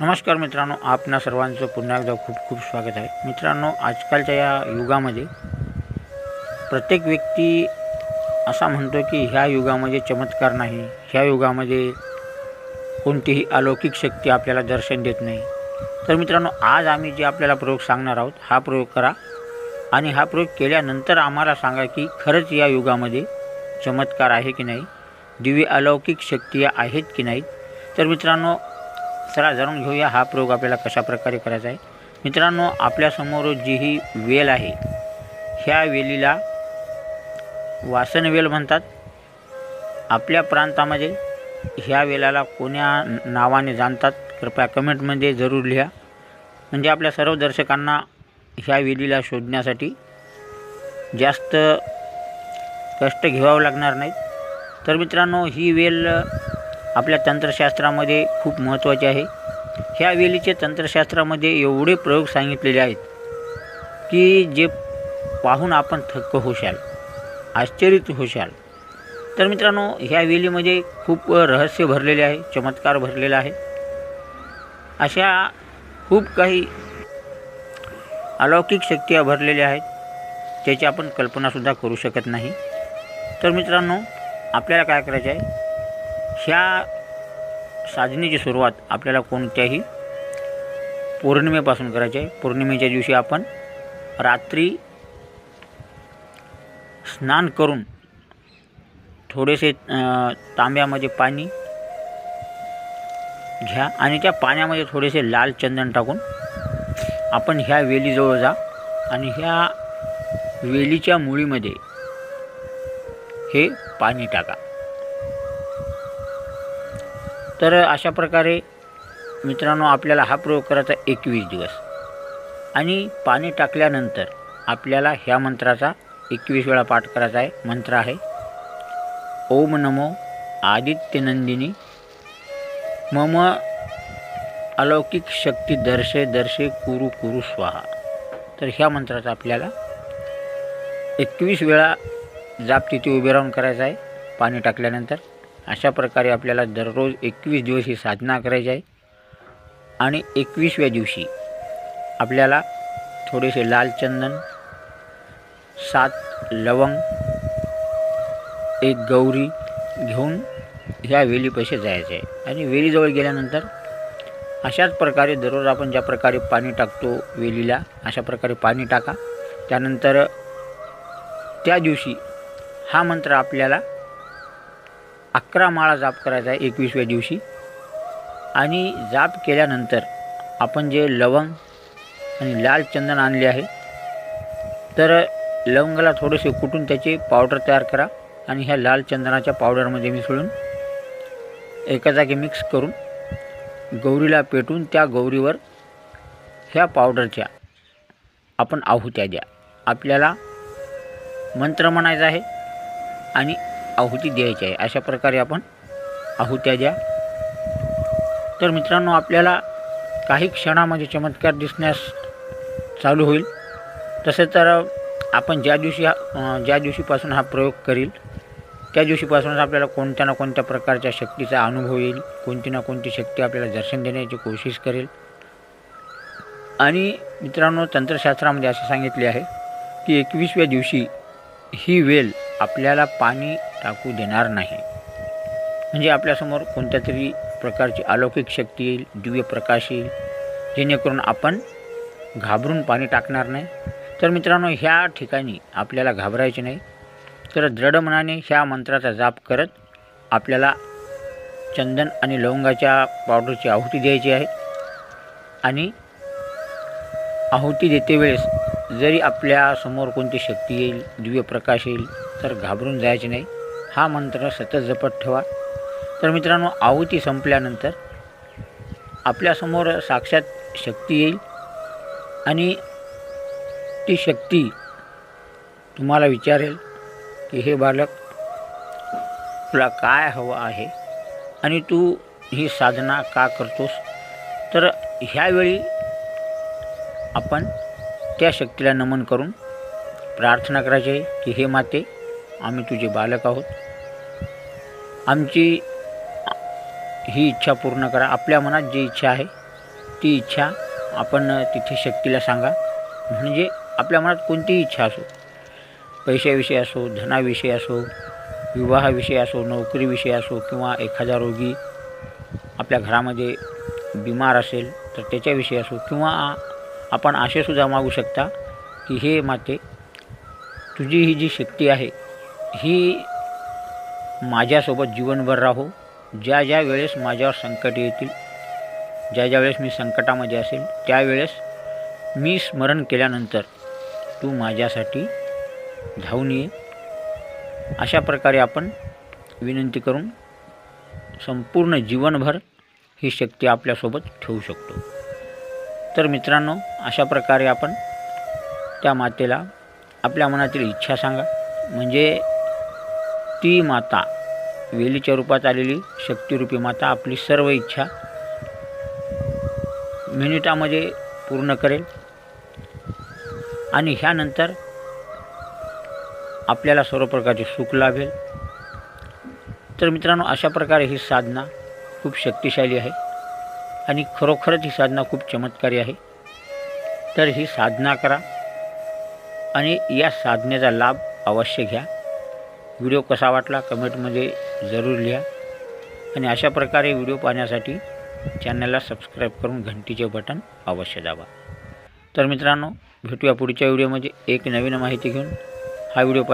नमस्कार मित्रांनो आपणा सर्वांचं पुन्हा एकदा खूप खूप स्वागत आहे. मित्रांनो आजकालच्या या युगामध्ये प्रत्येक व्यक्ती असा म्हणतो की ह्या युगामध्ये चमत्कार नाही ह्या युगामध्ये कोणतीही अलौकिक शक्ती आपल्याला दर्शन देत नाही. तर मित्रांनो आज आम्ही जे आपल्याला प्रयोग सांगणार आहोत हा प्रयोग करा आणि हा प्रयोग केल्यानंतर आम्हाला सांगा की खरंच या युगामध्ये चमत्कार आहे की नाही दिव्य अलौकिक शक्ती आहेत की नाहीत. तर मित्रांनो चला जाणून घेऊया हा प्रयोग आपल्याला कशा प्रकारे करायचा आहे. मित्रांनो आपल्यासमोर जी ही वेल आहे ह्या वेलीला वासन वेल म्हणतात. आपल्या प्रांतामध्ये ह्या वेलाला कोण्या नावाने जाणतात कृपया कमेंटमध्ये जरूर लिहा. म्हणजे आपल्या सर्व दर्शकांना ह्या वेलीला शोधण्यासाठी जास्त कष्ट घ्यावं लागणार नाहीत. तर मित्रांनो ही वेल आपल्या तंत्रशास्त्रामध्ये खूप महत्त्वाचे आहे. ह्या वेलीचे तंत्रशास्त्रामध्ये एवढे प्रयोग सांगितलेले आहेत की जे पाहून आपण थक्क होशाल आश्चर्यित होशाल. तर मित्रांनो ह्या वेलीमध्ये खूप रहस्य भरलेले आहे चमत्कार भरलेला आहे. अशा खूप काही अलौकिक शक्ती भरलेल्या आहेत त्याची आपण कल्पनासुद्धा करू शकत नाही. तर मित्रांनो आपल्याला काय करायचं आहे ह्या साधनेची सुरुवात आपल्याला कोणत्याही पौर्णिमेपासून करायची आहे. पौर्णिमेच्या दिवशी आपण रात्री स्नान करून थोडेसे तांब्यामध्ये पाणी घ्या आणि त्या पाण्यामध्ये थोडेसे लाल चंदन टाकून आपण ह्या वेलीजवळ जा आणि ह्या वेलीच्या मुळीमध्ये हे पाणी टाका. तर अशा प्रकारे मित्रांनो आपल्याला हा प्रयोग करायचा एकवीस दिवस. आणि पाणी टाकल्यानंतर आपल्याला ह्या मंत्राचा एकवीस वेळा पाठ करायचा आहे. मंत्र आहे ओम नमो आदित्यनंदिनी मम अलौकिक शक्ती दर्शे दर्शे कुरु कुरु स्वाहा. तर ह्या मंत्राचा आपल्याला एकवीस वेळा जाप तिथे उभे राहून करायचा आहे. पाणी टाकल्यानंतर अशा प्रकारे आपल्याला दररोज एकवीस दिवस ही साधना करायची आहे. आणि एकवीसव्या दिवशी आपल्याला थोडेसे लाल चंदन सात लवंग एक गौरी घेऊन ह्या वेलीपाशी जायचं आहे. आणि वेलीजवळ गेल्यानंतर अशाच प्रकारे दररोज आपण ज्या प्रकारे पाणी टाकतो वेलीला अशा प्रकारे पाणी टाका. त्यानंतर त्या दिवशी हा मंत्र आपल्याला अकरा माळा जाप करायचा आहे एकवीसव्या दिवशी. आणि जाप केल्यानंतर आपण जे लवंग आणि लाल चंदन आणले आहे तर लवंगाला थोडेसे कुटून त्याचे पावडर तयार करा आणि ह्या लाल चंदनाच्या पावडरमध्ये मिसळून एका जागी मिक्स करून गौरीला पेटून त्या गौरीवर ह्या पावडरच्या आपण आहुत्या द्या. आपल्याला मंत्र म्हणायचा आहे आणि आहुती द्यायची आहे. अशा प्रकारे आपण आहुत्या द्या. तर मित्रांनो आपल्याला काही क्षणामध्ये चमत्कार दिसण्यास चालू होईल. तसे तर आपण ज्या दिवशी ज्या दिवशीपासून हा प्रयोग करील त्या दिवशीपासूनच आपल्याला कोणत्या ना कोणत्या प्रकारच्या शक्तीचा अनुभव येईल कोणती ना कोणती शक्ती आपल्याला दर्शन देण्याची कोशिश करेल. आणि मित्रांनो तंत्रशास्त्रामध्ये असे सांगितले आहे की एकवीसव्या दिवशी ही वेल आपल्याला पाणी टाकू देणार नाही. म्हणजे आपल्यासमोर कोणत्या तरी प्रकारची अलौकिक शक्ती येईल दिव्य प्रकाश येईल जेणेकरून आपण घाबरून पाणी टाकणार नाही. तर मित्रांनो ह्या ठिकाणी आपल्याला घाबरायचे नाही. तर दृढ मनाने ह्या मंत्राचा जाप करत आपल्याला चंदन आणि लवंगाच्या पावडरची आहुती द्यायची आहे. आणि आहुती देते वेळेस जरी आपल्यासमोर कोणती शक्ती येईल दिव्य प्रकाश येईल तर घाबरून जायचे नाही. हा मंत्र सतत जपत ठेवा. तर मित्रांनो आहुती संपल्यानंतर आपल्यासमोर साक्षात शक्ती येईल आणि ती शक्ती तुम्हाला विचारेल की हे बालक तुला काय हवं आहे आणि तू ही साधना का करतोस? तर ह्यावेळी आपण त्या शक्तीला नमन करून प्रार्थना करायची आहे की हे माते आम्ही तुझे बालक आहोत. आमची ही इच्छा पूर्ण करा. आपल्या मनात जी इच्छा आहे ती इच्छा आपण तिथे शक्तीला सांगा. म्हणजे आपल्या मनात कोणतीही इच्छा असो पैशाविषयी असो धनाविषयी असो विवाहाविषयी असो नोकरीविषयी असो किंवा एखादा रोगी आपल्या घरामध्ये बिमार असेल तर त्याच्याविषयी असो किंवा आपण असेसुद्धा मागू शकता की हे माते तुझी ही जी शक्ती आहे ही माझ्यासोबत जीवनभर राहो. ज्या ज्या वेळेस माझ्यावर संकट येतील ज्या ज्या वेळेस मी संकटामध्ये असेल त्यावेळेस मी स्मरण केल्यानंतर तू माझ्यासाठी धावून ये. अशा प्रकारे आपण विनंती करून संपूर्ण जीवनभर ही शक्ती आपल्यासोबत ठेवू शकतो. तर मित्रांनो अशा प्रकारे आपण त्या मातेला आपल्या मनातील इच्छा सांगा. म्हणजे ती माता वेलीच्या रूपात आलेली शक्तिरूपी माता आपली सर्व इच्छा मिनिटामध्ये पूर्ण करेल. आणि ह्यानंतर आपल्याला सर्व प्रकारचे सुख लाभेल. तर मित्रांनो अशा प्रकारे ही साधना खूप शक्तिशाली आहे. आणि खरोखरच ही साधना खूप चमत्कारी आहे. तर ही साधना करा आणि या साधनेचा लाभ अवश्य घ्या. व्हिडिओ कसा वाटला कमेंटमध्ये जरूर लिहा. आणि अशा प्रकारे व्हिडिओ पाहण्यासाठी चॅनलला सबस्क्राईब करून घंटीचे बटन अवश्य दाबा. तर मित्रांनो भेटूया पुढच्या व्हिडिओमध्ये. एक नवीन माहिती घेऊन. हा व्हिडिओ